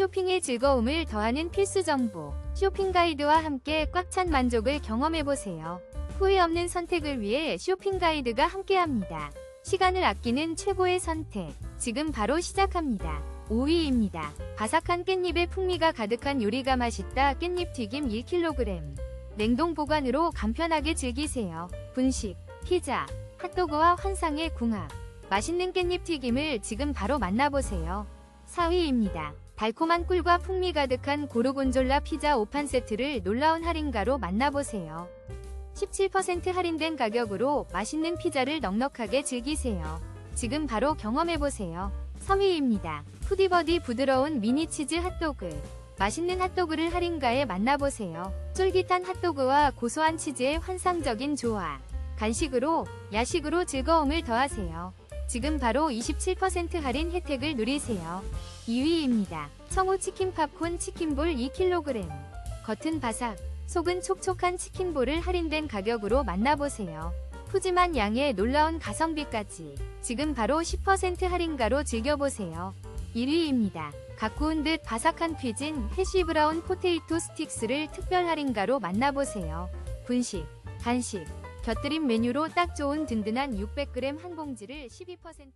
쇼핑의 즐거움을 더하는 필수 정보. 쇼핑 가이드와 함께 꽉 찬 만족을 경험해보세요. 후회 없는 선택을 위해 쇼핑 가이드가 함께합니다. 시간을 아끼는 최고의 선택. 지금 바로 시작합니다. 5위입니다. 바삭한 깻잎의 풍미가 가득한 요리가 맛있다 깻잎 튀김 1kg. 냉동 보관으로 간편하게 즐기세요. 분식, 피자, 핫도그와 환상의 궁합. 맛있는 깻잎 튀김을 지금 바로 만나보세요. 4위입니다. 달콤한 꿀과 풍미 가득한 고르곤졸라 피자 5판 세트를 놀라운 할인가로 만나보세요. 17% 할인된 가격으로 맛있는 피자를 넉넉하게 즐기세요. 지금 바로 경험해보세요. 3위입니다. 푸디버디 부드러운 미니 치즈 핫도그. 맛있는 핫도그를 할인가에 만나보세요. 쫄깃한 핫도그와 고소한 치즈의 환상적인 조화. 간식으로, 야식으로 즐거움을 더하세요. 지금 바로 27% 할인 혜택을 누리세요. 2위입니다. 청호 치킨 팝콘 치킨볼 2kg. 겉은 바삭, 속은 촉촉한 치킨볼을 할인된 가격으로 만나보세요. 푸짐한 양의 놀라운 가성비까지 지금 바로 10% 할인가로 즐겨보세요. 1위입니다. 갓 구운 듯 바삭한 퓨진 해시 브라운 포테이토 스틱스를 특별 할인가로 만나보세요. 분식, 간식, 곁들임 메뉴로 딱 좋은 든든한 600g 한 봉지를 12%